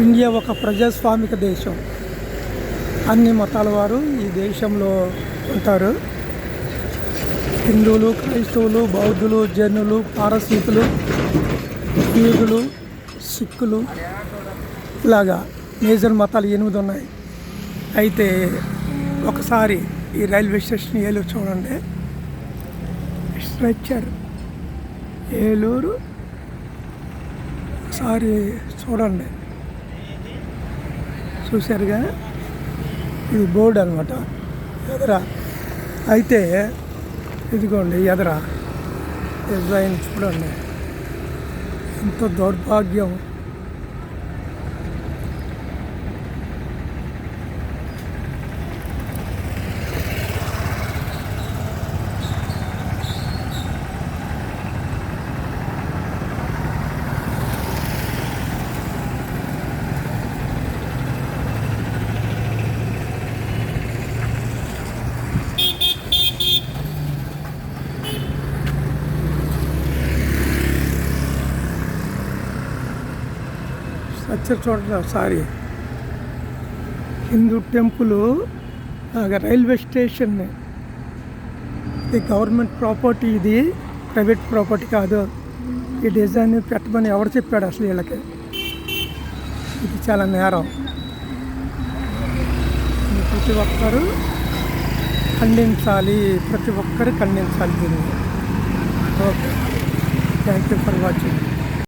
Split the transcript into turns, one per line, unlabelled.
India ఒక ప్రజాస్వామిక దేశం. అన్ని మతాల వారు ఈ దేశంలో ఉంటారు. హిందువులు క్రైస్తవులు బౌద్ధులు జనులు పారసీకులు యూదులు సిక్కులు ఇలాగా మేజర్ మతాలు ఎనిమిది ఉన్నాయి. అయితే ఒకసారి ఈ రైల్వే స్టేషన్ ఏలూరు చూడండి. స్ట్రెచ్చర్ ఏలూరు. ఒకసారి చూడండి. చూశారుగా? ఇది బోర్డు అనమాట ఎదర? అయితే ఇదిగోండి ఎదర? డిజైన్ చూడండి. ఎంత దౌర్భాగ్యం. సత్య చూడండి ఒకసారి. Hindu temple railway station. ఇది గవర్నమెంట్ ప్రాపర్టీ ఇది ప్రైవేట్ ప్రాపర్టీ కాదు. ఈ డిజైన్ పెట్టమని ఎవరు చెప్పాడు అసలు వీళ్ళకి? ఇది చాలా నేరం. ప్రతి ఒక్కరు ఖండించాలి ప్రతి ఒక్కరు ఖండించాలి దీన్ని. Okay. Thank you for watching.